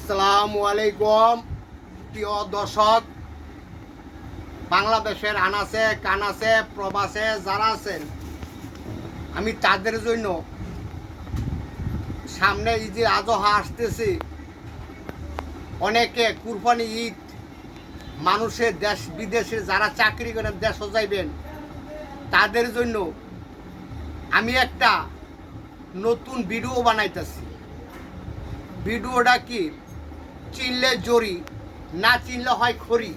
আসসালামু আলাইকুম। প্রিয় দর্শক, বাংলাদেশের আনাসে কানাসে প্রবাসে যারা আছেন, আমি তাদের জন্য সামনে ঈদের আজহা আসতেছি। অনেকে কুরবানি ঈদ মানুষের দেশ বিদেশে যারা চাকরি করেন দেশ যাইবেন, তাদের জন্য আমি একটা নতুন ভিডিও বানাইতেছি। ভিডিওটা কি? চিনলে জরি, না চিনলে হয় খড়ি।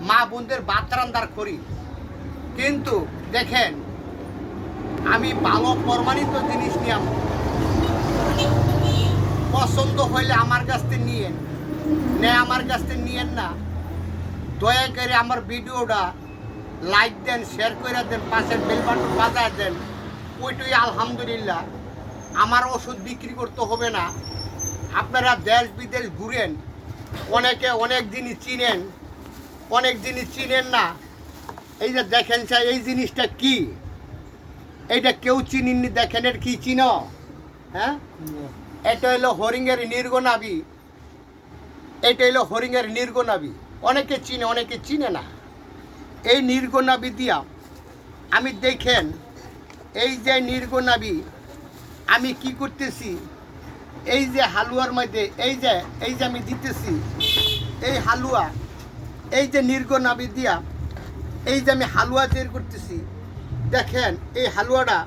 মা বোনদের বাতরান্দার খড়ি। কিন্তু দেখেন, আমি ভালো প্রমাণিত জিনিস নিয়ে। পছন্দ হইলে আমার কাছ থেকে নিয়েন। নে আমার কাছ থেকে নিয়েন না। দয়া করে আমার ভিডিওটা লাইক দেন, শেয়ার করে দেন, পাশের বেল বাটন বাজায় দেন। ওইটাই আলহামদুলিল্লাহ। আমার ওষুধ বিক্রি করতে হবে না। আপনারা দেশ বিদেশ ঘুরেন, অনেকে অনেক জিনিস চিনেন, অনেক জিনিস চিনেন না। এই যে দেখেন স্যার, এই জিনিসটা কি? এইটা কেউ চিনিনি দেখেন এর কি চিন হ্যাঁ? এটা হলো হরিঙ্গের নির্গনাবি এটা হলো হরিঙ্গের নির্গনাবি অনেকে চিনে অনেকে চিনে না। এই নির্গনাবি দিয়া আমি দেখেন, এই যে নির্গনাবি আমি কি করতেছি? এই যে হালুয়ার মধ্যে, এই যে এই যে আমি দিতেছি, এই হালুয়া, এই যে নির্গনাবি দিয়া, এই যে আমি হালুয়া তৈরি করতেছি, দেখেন এই হালুয়াটা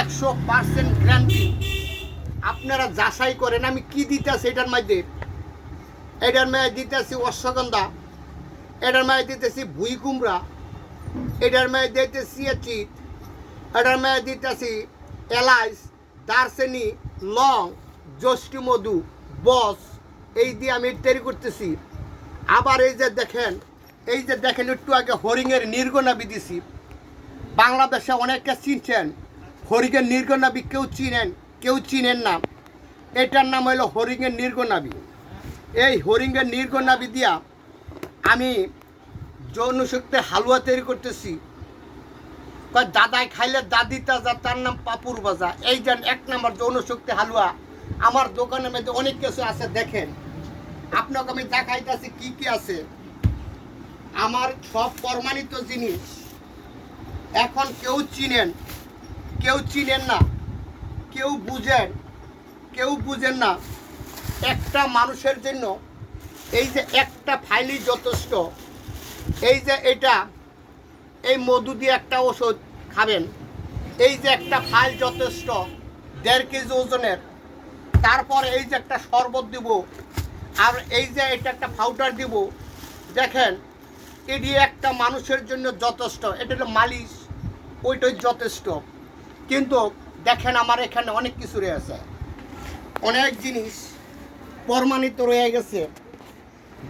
একশো পার্সেন্ট গ্যারান্টি আপনারা যাচাই করেন, আমি কি দিতেছি এটার মধ্যে? এটার মধ্যে দিতেছি অশ্বগন্ধা, এটার মধ্যে দিতেছি ভুই কুমড়া, এটার মধ্যে দিতেছি চিট এটার মধ্যে দিতেছি এলাচ দারচিনি, লং জ্যৈষ্ঠী মধু, বস, এই দিয়ে আমি তৈরি করতেছি। আবার এই যে দেখেন, এই যে দেখেন একটু আগে হরিণের নির্গনাবি দিছি। বাংলাদেশে অনেকে চিনছেন, হরিণের নির্গনাবি কেউ চিনেন কেউ চিনেন না। এটার নাম হলো হরিণের নির্গনাবি এই হরিণের নির্গনাবি দিয়া আমি যৌন শক্তির হালুয়া তৈরি করতেছি। দাদাই খাইলে দাদিতা যা, তার নাম পাপুর বাজা। এই যেন এক নম্বর যৌন শক্তি হালুয়া। আমার দোকানের মধ্যে অনেক কিছু আছে, দেখেন। আপনাকে আমি দেখাইতেছি কি কি আছে। আমার সব প্রমাণিত জিনিস। এখন কেউ চিনেন কেউ চিনেন না, কেউ বুঝেন কেউ বুঝেন না। একটা মানুষের জন্য এই যে একটা ফাইলই যথেষ্ট। এই যে এটা, এই মধু দিয়ে একটা ওষুধ খাবেন। এই যে একটা ফাইল যথেষ্ট, দেড় কেজি ওজনের। তারপর এই যে একটা শরবত দিব, আর এই যে এটা একটা পাউডার দিব, দেখেন, এটি একটা মানুষের জন্য যথেষ্ট, এটা হলো মালিশ, ওইটাই যথেষ্ট। কিন্তু দেখেন আমার এখানে অনেক কিছু রয়েছে, অনেক জিনিস প্রমাণিত রয়ে গেছে।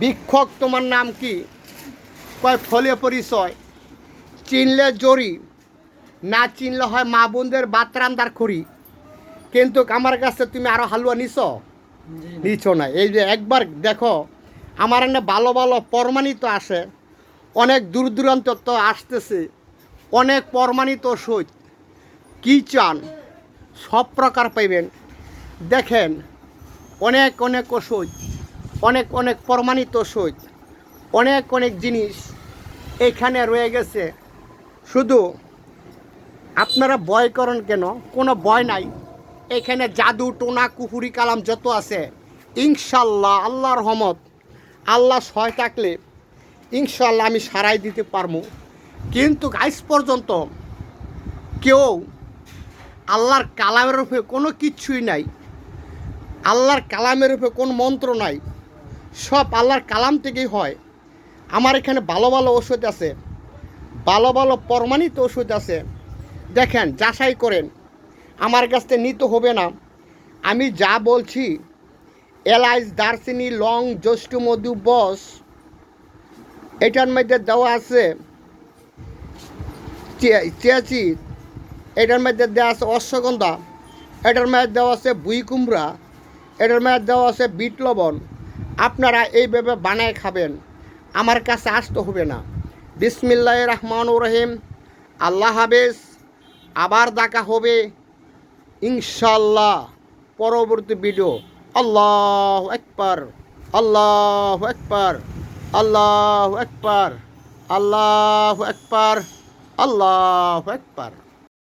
বিক্ষক তোমার নাম কি? কয়, ফলে পরিচয়। চিনলে জরি, না চিনলে হয় মা বোনদের বাতরান্দার খড়ি। কিন্তু আমার কাছে তুমি আরও হালুয়া নিছ? নিছ না। এই যে একবার দেখো আমার এনে ভালো ভালো প্রমাণিত আসে অনেক দূর দূরান্ত তো আসতেছে। অনেক প্রমাণিত ওষুধ কী চান? সব প্রকার পাইবেন। দেখেন অনেক অনেক ওষুধ অনেক অনেক প্রমাণিত ওষুধ অনেক অনেক জিনিস এখানে রয়ে গেছে। শুধু আপনারা ভয় করেন কেন? কোনো ভয় নাই। এখানে জাদু, টোনা কুফুরি কালাম যত আছে, ইনশাল্লাহ, আল্লাহর রহমত, আল্লাহ সয় থাকলে ইনশাল্লাহ আমি সারাই দিতে পারব। কিন্তু আজ পর্যন্ত কেউ আল্লাহর কালামের উপরে কোনো কিচ্ছুই নাই, আল্লাহর কালামের উপরে কোনো মন্ত্র নাই, সব আল্লাহর কালাম থেকেই হয়। আমার এখানে ভালো ভালো ওষুধ আছে, ভালো ভালো প্রমাণিত ওষুধ আছে। দেখেন, যাচাই করেন আমার কাছ থেকে নিতে হবে না। আমি যা বলছি এলাচ দারচিনি লং জ্যৈষ্ঠ মধু বস, এটার মধ্যে দেওয়া আছে চেয়াচি এটার মধ্যে দেওয়া আছে অশ্বগন্ধা, এটার মধ্যে দেওয়া আছে বুই কুমড়া, এটার মধ্যে দেওয়া আছে বিট লবণ। আপনারা এইভাবে বানায় খাবেন, আমার কাছে আসতে হবে না। বিসমিল্লাহ রহমান রহিম। আল্লাহ হাফেজ। আবার দেখা হবে। ইনশাল্লাহ পরবর্তী ভিডিও আল্লাহ একবার আল্লাহ একবার আল্লাহ একবার আল্লাহ একবার আল্লাহ একবার